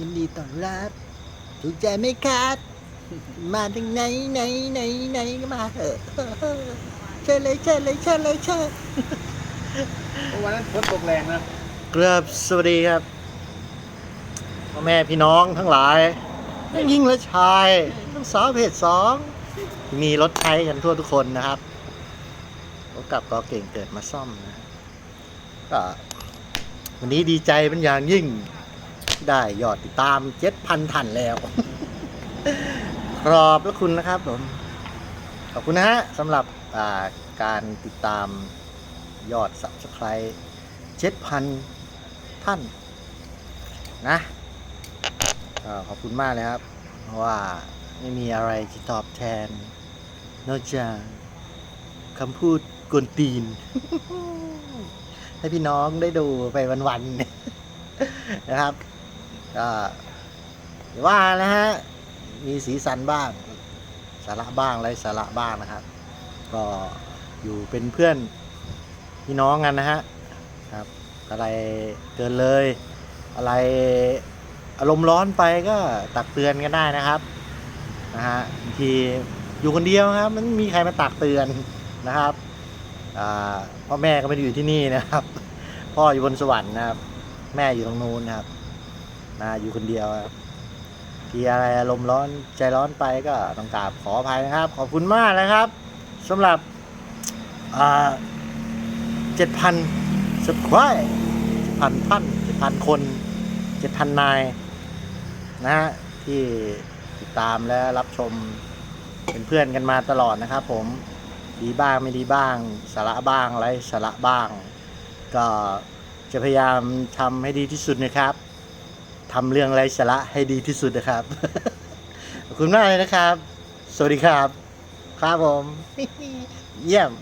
ยินดีต้อนรับ ถูกใจไหมครับ มาทางไหนไหนไหนไหนก็มาเถอะเชิญเลยเชิญเลยเชิญเลยเชิญวันนั้นฝนตกแรงนะครับสวัสดีครับพ่อแม่พี่น้องทั้งหลายทั้งหญิงและชายทั้งสาวเพศสองที่มีรถใช้กันทั่วทุกคนนะครับรถกลับก็เก่งเกิดมาซ่อมนะก็วันนี้ดีใจเป็นอย่างยิ่ง ได้ยอดติดตามเจ็ดพันทันแล้วขอบพระคุณนะครับผม ขอบคุณนะฮะสำหรับาการติดตามยอด subscribe เจ็ดพันท่านนะขอบคุณมากเลยครับเพราะว่าไม่มีอะไรที่ตอบแทน นอกจากคำพูดกวนตีน ให้พี่น้องได้ดูไปวันๆนะครับ ก็ว่านะฮะ มีสีสันบ้าง สาระบ้างไรสาระบ้างนะครับ ก็อยู่เป็นเพื่อนพี่น้องกันนะฮะครับ อะไรเกินเลย อะไรอารมณ์ร้อนไปก็ตักเตือนกันได้นะครับนะฮะบางทีอยู่คนเดียวครับ มันมีใครมาตักเตือนนะครับพ่อแม่ก็ไม่ได้อยู่ที่นี่นะครับ พ่ออยู่บนสวรรค์นะครับ แม่อยู่ตรงนู้นนะครับ นะอยู่คนเดียวครับทีอะไรอารมณ์ร้อนใจร้อนไปก็ต้องกราบขออภัยนะครับ ขอบคุณมากนะครับสำหรับเจ็ดพัน subscribe เจ็ดพันท่านเจ็ดพันคนเจ็ดพันนายนะฮะที่ติดตามและรับชมเป็นเพื่อนกันมาตลอดนะครับ ผมดีบ้างไม่ดีบ้าง สาระบ้างไรสาระบ้าง ก็จะพยายามทำให้ดีที่สุดนะครับ ทำเรื่องไรสาระให้ดีที่สุดนะครับ ขอบคุณมากเลยนะครับ สวัสดีครับ ครับผม เยี่ยม